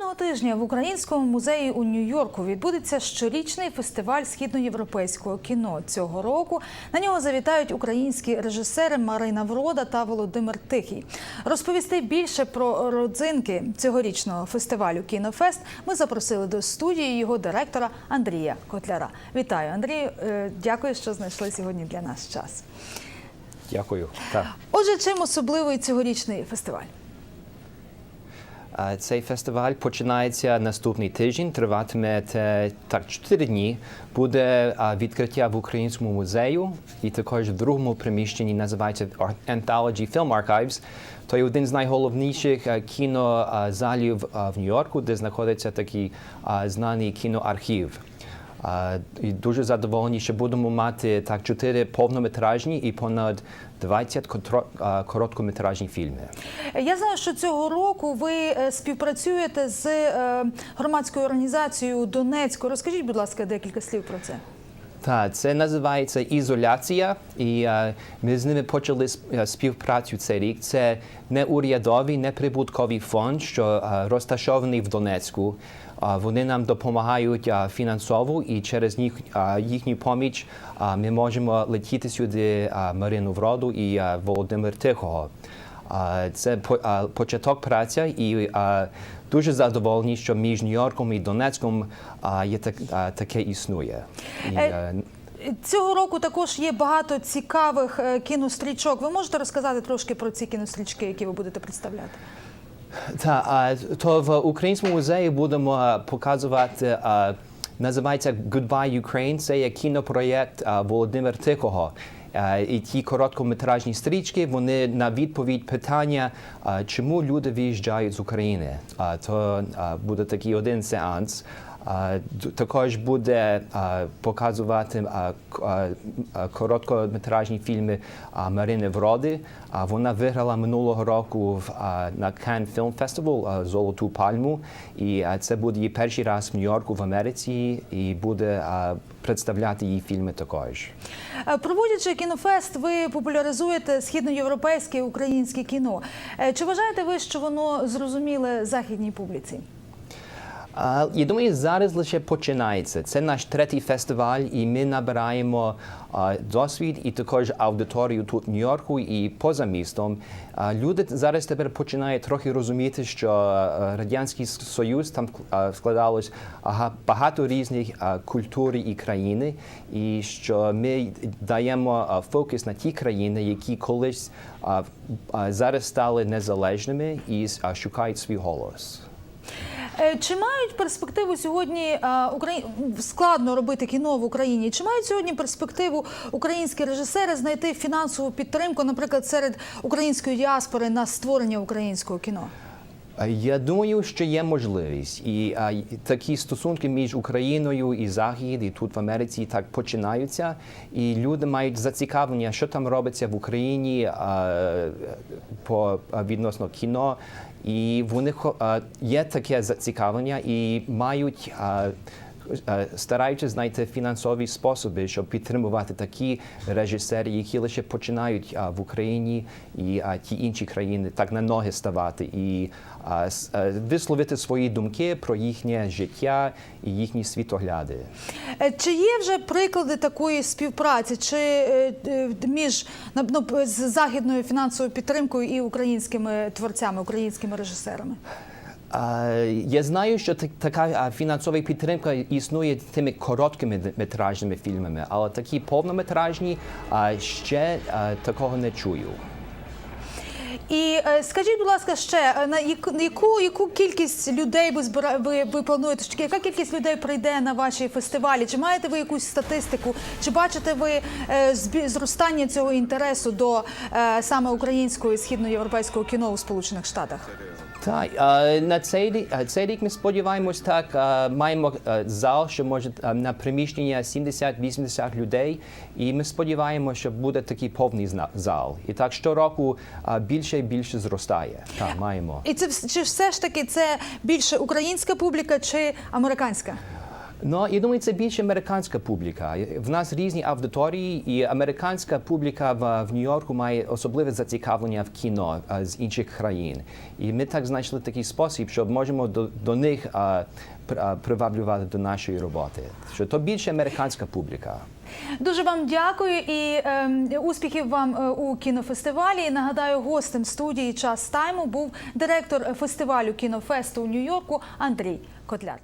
Наступного тижня в Українському музеї у Нью-Йорку відбудеться щорічний фестиваль східноєвропейського кіно. Цього року на нього завітають українські режисери Марина Врода та Володимир Тихий. Розповісти більше про родзинки цьогорічного фестивалю Кінофест ми запросили до студії його директора Андрія Котляра. Вітаю, Андрію. Е, Дякую, що знайшли сьогодні для нас час. Дякую. Так. Отже, чим особливий цьогорічний фестиваль? Цей фестиваль починається наступний тиждень, триватиме так 4 дні. Буде відкриття в Українському музею і також в другому приміщенні називається Anthology Film Archives. То є один з найголовніших кінозалів в Нью-Йорку, де знаходиться такий знаний кіноархів. І дуже задоволені, що будемо мати так чотири повнометражні і понад 20 котро- а, короткометражні фільми. Я знаю, що цього року ви е, співпрацюєте з е, громадською організацією Донецьку. Розкажіть, будь ласка, декілька слів про це. Так, це називається ізоляція, і е, ми з ними почали е, співпрацю цей рік. Це неурядовий, неприбутковий фонд, що е, розташований в Донецьку. Е, вони нам допомагають е, фінансово, і через них, е, їхню поміч е, ми можемо летіти сюди е, Марину Вроду і е, Володимир Тихого. Це початок праця і дуже задоволені, що між Нью-Йорком і Донецьком є так, таке існує. І, Е, е, Цього року також є багато цікавих е, кінострічок. Ви можете розказати трошки про ці кінострічки, які ви будете представляти? Та, то в Українському музеї будемо показувати, називається Goodbye Ukraine. Це є кінопроєкт Володимир Тихого. А, І ті короткометражні стрічки, вони на відповідь питання, чому люди виїжджають з України. А, То буде такий один сеанс. Також буде показувати короткометражні фільми Марини Вроди. Вона виграла минулого року на Cannes Film Festival Золоту пальму. І це буде її перший раз в Нью-Йорку в Америці і буде представляти її фільми також. Е, Проводячи кінофест, ви популяризуєте східноєвропейське і українське кіно. Е, Чи вважаєте ви, що воно зрозуміле західній публіці? Я думаю, зараз лише починається. Це наш третій фестиваль, і ми набираємо досвід і також аудиторію тут в Нью-Йорку і поза містом. Люди зараз тепер починають трохи розуміти, що Радянський Союз там складалось ага, багато різних культур і країни, і що ми даємо фокус на ті країни, які колись зараз стали незалежними і шукають свій голос. Е, Чи мають перспективу сьогодні е, складно робити кіно в Україні? Чи мають сьогодні перспективу українські режисери знайти фінансову підтримку, наприклад, серед української діаспори на створення українського кіно? Я думаю, що є можливість, і а, такі стосунки між Україною і Захід, і тут в Америці так починаються. І люди мають зацікавлення, що там робиться в Україні а, по а, відносно кіно. І вони а, є таке зацікавлення і мають. а, Стараються знайти фінансові способи, щоб підтримувати такі режисери, які лише починають в Україні і ті інші країни так на ноги ставати і е, висловити свої думки про їхнє життя і їхні світогляди. Е, Чи є вже приклади такої співпраці, чи е, між ну, з західною фінансовою підтримкою і українськими творцями, українськими режисерами? Я знаю, що така фінансова підтримка існує тими короткими метражними фільмами, але такі повнометражні ще такого не чую. І е, скажіть, будь ласка, ще е, на яку, яку, кількість людей ви збира... ви, ви плануєте? Яка кількість людей прийде на ваші фестивалі? Чи маєте ви якусь статистику? Чи бачите ви е, збі- зростання цього інтересу до саме українського і східноєвропейського кіно у Сполучених Штатах? Так, на цей цей рік ми сподіваємось так, маємо зал, що може на приміщення 70-80 людей, і ми сподіваємося, що буде такий повний зал. І так щороку більше і більше зростає. Так, маємо. І це чи все ж таки це більше українська публіка чи американська? Ну, я думаю, це більше американська публіка. В нас різні аудиторії, і американська публіка в, в Нью-Йорку має особливе зацікавлення в кіно а, з інших країн. І ми так знайшли такий спосіб, що можемо до, до них а, приваблювати до нашої роботи. Що то більше американська публіка. Дуже вам дякую і ем, успіхів вам е, у кінофестивалі. Нагадаю, гостем студії час тайму був директор фестивалю кінофесту у Нью-Йорку Андрій Котляр.